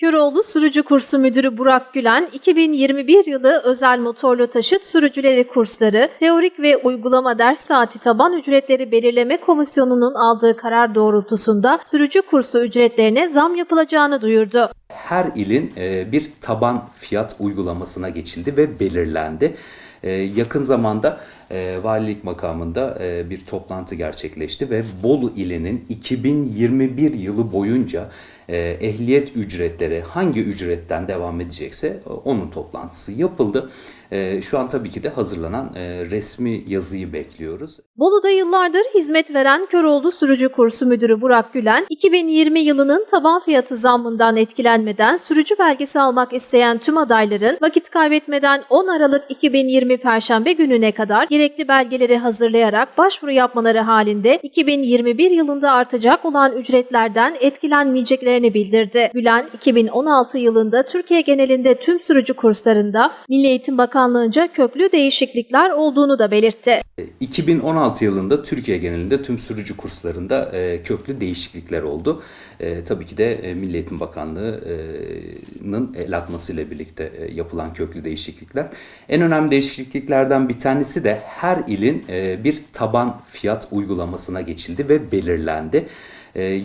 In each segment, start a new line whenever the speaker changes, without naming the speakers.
Köroğlu Sürücü Kursu Müdürü Burak Gülen, 2021 yılı özel motorlu taşıt sürücüleri kursları, teorik ve uygulama ders saati taban ücretleri belirleme komisyonunun aldığı karar doğrultusunda sürücü kursu ücretlerine zam yapılacağını duyurdu.
her ilin e, bir taban fiyat uygulamasına geçildi ve belirlendi. E, Yakın zamanda e, valilik makamında e, bir toplantı gerçekleşti ve Bolu ilinin 2021 yılı boyunca e, ehliyet ücretleri hangi ücretten devam edecekse onun toplantısı yapıldı. E, Şu an tabii ki de hazırlanan e, resmi yazıyı bekliyoruz.
Bolu'da yıllardır hizmet veren Köroğlu Sürücü Kursu Müdürü Burak Gülen, 2020 yılının taban fiyatı zammından etkilenmeden sürücü belgesi almak isteyen tüm adayların vakit kaybetmeden 10 Aralık 2020 Perşembe gününe kadar gerekli belgeleri hazırlayarak başvuru yapmaları halinde 2021 yılında artacak olan ücretlerden etkilenmeyeceklerini bildirdi. Gülen, 2016 yılında Türkiye genelinde tüm sürücü kurslarında Milli Eğitim Bakanlığı'nca köklü değişiklikler olduğunu da belirtti.
2016 yılında Türkiye genelinde tüm sürücü kurslarında e, köklü değişiklikler oldu. E, tabii ki de e, Milli Eğitim Bakanlığı'nın el atmasıyla birlikte yapılan köklü değişiklikler. En önemli değişikliklerden bir tanesi de her ilin bir taban fiyat uygulamasına geçildi ve belirlendi.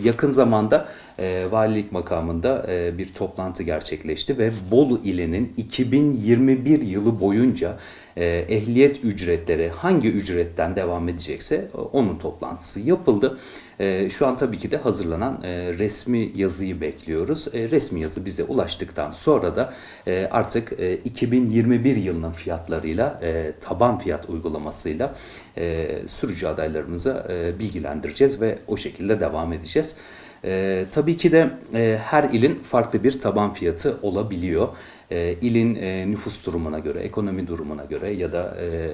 Yakın zamanda e, valilik makamında e, bir toplantı gerçekleşti ve Bolu ilinin 2021 yılı boyunca e, ehliyet ücretleri hangi ücretten devam edecekse e, onun toplantısı yapıldı. E, Şu an tabii ki de hazırlanan e, resmi yazıyı bekliyoruz. E, Resmi yazı bize ulaştıktan sonra da e, artık e, 2021 yılının fiyatlarıyla e, taban fiyat uygulamasıyla e, sürücü adaylarımıza e, bilgilendireceğiz ve o şekilde devam edeceğiz. E, tabii ki de e, her ilin farklı bir taban fiyatı olabiliyor. E, ilin e, nüfus durumuna göre, ekonomi durumuna göre ya da e,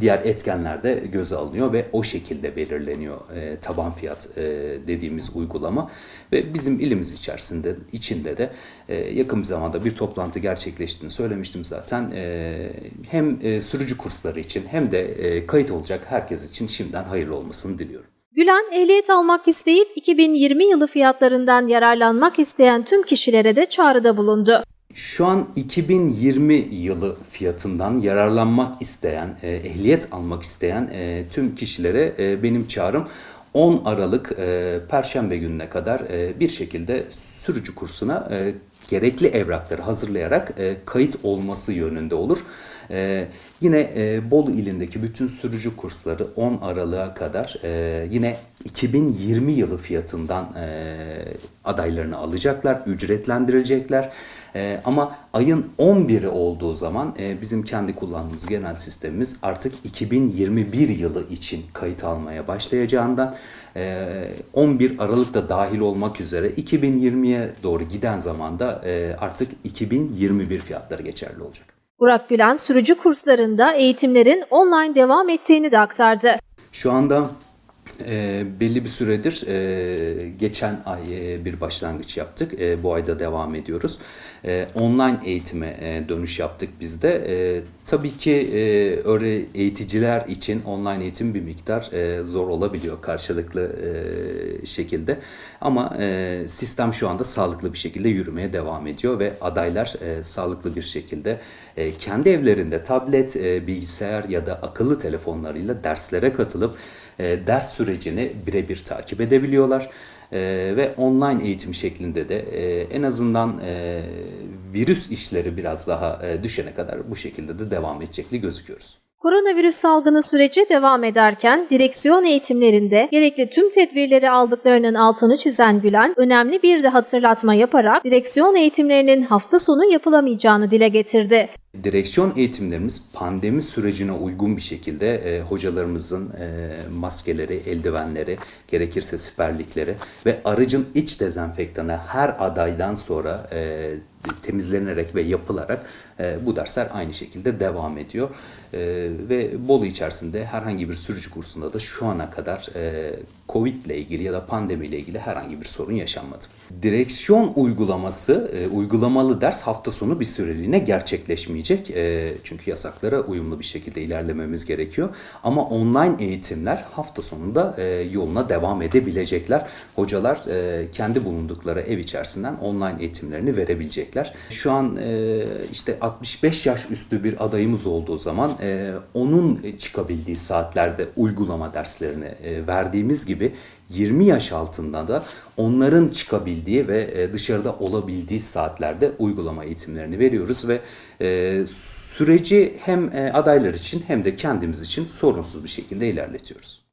diğer etkenler de göze alınıyor ve o şekilde belirleniyor e, taban fiyat e, dediğimiz uygulama ve bizim ilimiz içerisinde içinde de e, yakın bir zamanda bir toplantı gerçekleştiğini söylemiştim zaten E, hem e, sürücü kursları için hem de e, kayıt olacak herkes için şimdiden hayırlı olmasını diliyorum.
Gülen, ehliyet almak isteyip 2020 yılı fiyatlarından yararlanmak isteyen tüm kişilere de çağrıda bulundu.
Şu an 2020 yılı fiyatından yararlanmak isteyen, e, ehliyet almak isteyen e, tüm kişilere e, benim çağrım 10 Aralık Perşembe gününe kadar bir şekilde sürücü kursuna gerekli evrakları hazırlayarak kayıt olması yönünde olur. E, yine e, Bolu ilindeki bütün sürücü kursları 10 Aralık'a kadar e, yine 2020 yılı fiyatından e, adaylarını alacaklar, ücretlendirilecekler. E, ama ayın 11'i olduğu zaman e, bizim kendi kullandığımız genel sistemimiz artık 2021 yılı için kayıt almaya başlayacağından e, 11 Aralık'ta dahil olmak üzere 2020'ye doğru giden zamanda e, artık 2021 fiyatları geçerli olacak.
Burak Gülen, sürücü kurslarında eğitimlerin online devam ettiğini de aktardı.
Şu anda e, belli bir süredir e, geçen ay e, bir başlangıç yaptık. E, bu ayda devam ediyoruz. E, online eğitime e, dönüş yaptık biz de. E, tabii ki e, öyle eğiticiler için online eğitim bir miktar e, zor olabiliyor karşılıklı e, şekilde. Ama e, sistem şu anda sağlıklı bir şekilde yürümeye devam ediyor ve adaylar e, sağlıklı bir şekilde e, kendi evlerinde tablet, e, bilgisayar ya da akıllı telefonlarıyla derslere katılıp e, ders sürecini birebir takip edebiliyorlar. E, ve online eğitim şeklinde de e, en azından e, virüs işleri biraz daha e, düşene kadar bu şekilde de devam edecekli gözüküyoruz.
Koronavirüs salgını süreci devam ederken direksiyon eğitimlerinde gerekli tüm tedbirleri aldıklarının altını çizen Gülen, önemli bir de hatırlatma yaparak direksiyon eğitimlerinin hafta sonu yapılamayacağını dile getirdi.
Direksiyon eğitimlerimiz pandemi sürecine uygun bir şekilde e, hocalarımızın e, maskeleri, eldivenleri, gerekirse siperlikleri ve aracın iç dezenfektanı her adaydan sonra e, temizlenerek ve yapılarak e, bu dersler aynı şekilde devam ediyor. E, ve Bolu içerisinde herhangi bir sürücü kursunda da şu ana kadar e, Covid ile ilgili ya da pandemi ile ilgili herhangi bir sorun yaşanmadı. Direksiyon uygulaması, e, uygulamalı ders hafta sonu bir süreliğine gerçekleşmeyecek. E, çünkü yasaklara uyumlu bir şekilde ilerlememiz gerekiyor. Ama online eğitimler hafta sonunda e, yoluna devam edebilecekler. Hocalar e, kendi bulundukları ev içerisinden online eğitimlerini verebilecekler. Şu an e, işte 65 yaş üstü bir adayımız olduğu zaman e, onun çıkabildiği saatlerde uygulama derslerini e, verdiğimiz gibi 20 yaş altında da onların çıkabildiği ve e, dışarıda olabildiği saatlerde uygulama eğitimlerini veriyoruz ve e, süreci hem e, adaylar için hem de kendimiz için sorunsuz bir şekilde ilerletiyoruz.